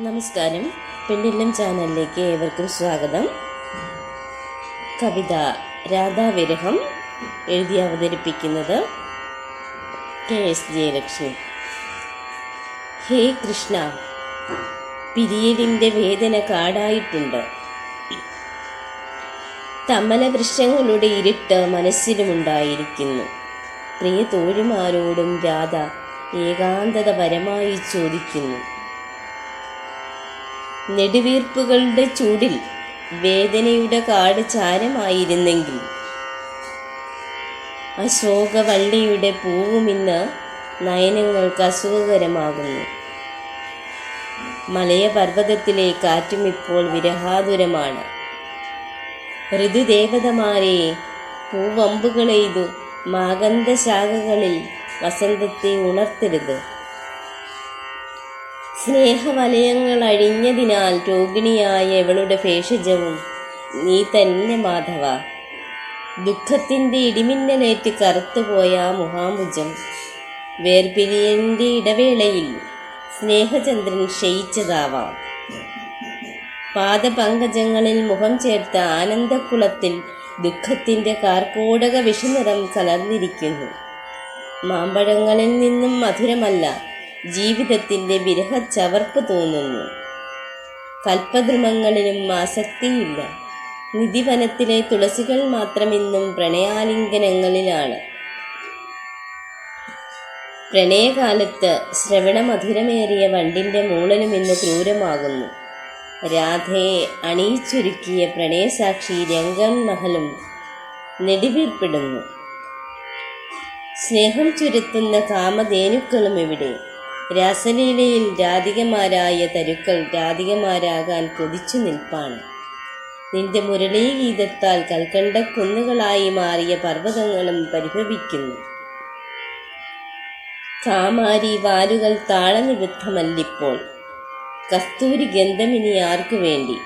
നമസ്കാരം. പെണ്ണില്ലം ചാനലിലേക്ക് ഏവർക്കും സ്വാഗതം. കവിത രാധാവിരഹം എഴുതി അവതരിപ്പിക്കുന്നത് കെ എസ് ജയലക്ഷ്മി. ഹേ കൃഷ്ണ പിരിയലിന്റെ വേദന കാടായിട്ടുണ്ട്. തമല വൃക്ഷങ്ങളുടെ ഇരുട്ട് മനസ്സിലുമുണ്ടായിരിക്കുന്നു. പ്രിയ തോഴിമാരോടും രാധ ഏകാന്തത പരമായി ചോദിക്കുന്നു. നെടുവീർപ്പുകളുടെ ചൂടിൽ വേദനയുടെ കാട് ചാരമായിരുന്നെങ്കിൽ. അശോകവള്ളിയുടെ പൂവുമിന്ന് നയനങ്ങൾക്ക് അസുഖകരമാകുന്നു. മലയപർവതത്തിലെ കാറ്റും ഇപ്പോൾ വിരഹാതുരമാണ്. ഋതുദേവതമാരെ പൂവമ്പുകളെയ്തു മാഗന്ധശാഖകളിൽ വസന്തത്തെ ഉണർത്തരുത്. സ്നേഹവലയങ്ങൾ അഴിഞ്ഞതിനാൽ രോഗിണിയായ ഇവളുടെ ഭേഷജവും നീ തന്നെ മാധവ. ദുഃഖത്തിന്റെ ഇടിമിന്നലേറ്റ് കറുത്തുപോയ ആ മുഹാമുജം വേർപിരിയന്റെ ഇടവേളയിൽ സ്നേഹചന്ദ്രൻ ക്ഷയിച്ചതാവാം. പാദപങ്കജങ്ങളിൽ മുഖം ചേർത്ത ആനന്ദക്കുളത്തിൽ ദുഃഖത്തിന്റെ കാർക്കോടക വിഷനിറം കലർന്നിരിക്കുന്നു. മാമ്പഴങ്ങളിൽ നിന്നും മധുരമല്ല ജീവിതത്തിന്റെ വിരഹച്ചവർപ്പ് തോന്നുന്നു. കൽപ്പദ്രുമങ്ങളിലും ആസക്തിയില്ല. നിധിവനത്തിലെ തുളസികൾ മാത്രം ഇന്നും പ്രണയാലിംഗനങ്ങളിലാണ്. പ്രണയകാലത്ത് ശ്രവണമധുരമേറിയ വണ്ടിന്റെ മൂളലും ഇന്ന് ക്രൂരമാകുന്നു. രാധയെ അണിയിച്ചൊരുക്കിയ പ്രണയസാക്ഷി രംഗൻ മഹലും നെടുവീർപ്പിടുന്നു. സ്നേഹം ചുരുത്തുന്ന കാമധേനുക്കളും ഇവിടെ. രാസലീലയിൽ രാധികമാരായ തരുക്കൾ രാധികമാരാകാൻ കൊതിച്ചു നിൽപ്പാണ്. നിന്റെ മുരളീഗീതത്താൽ കൽക്കണ്ട കുന്നുകളായി മാറിയ പർവതങ്ങളും പരിഭവിക്കുന്നു. കാമാരി വാലുകൾ താളനിബദ്ധമല്ലിപ്പോൾ കസ്തൂരി ഗന്ധമിനി ആർക്കു വേണ്ടി?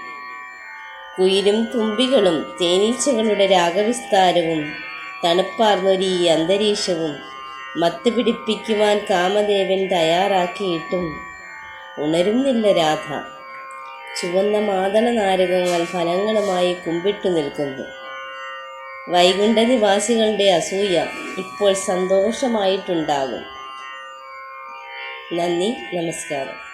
കുയിലും തുമ്പികളും തേനീച്ചകളുടെ രാഗവിസ്താരവും തണുപ്പാർന്നൊരു ഈ അന്തരീക്ഷവും മത്ത് പിടിപ്പിക്കുവാൻ കാമദേവൻ തയ്യാറാക്കിയിട്ടും ഉണരുന്നില്ല രാധ. ചുവന്ന മാതള നാരകങ്ങൾ ഫലങ്ങളുമായി കുമ്പിട്ടു നിൽക്കുന്നു. വൈകുണ്ഠ നിവാസികളുടെ അസൂയ ഇപ്പോൾ സന്തോഷമായിട്ടുണ്ടാകും. നന്ദി നമസ്കാരം.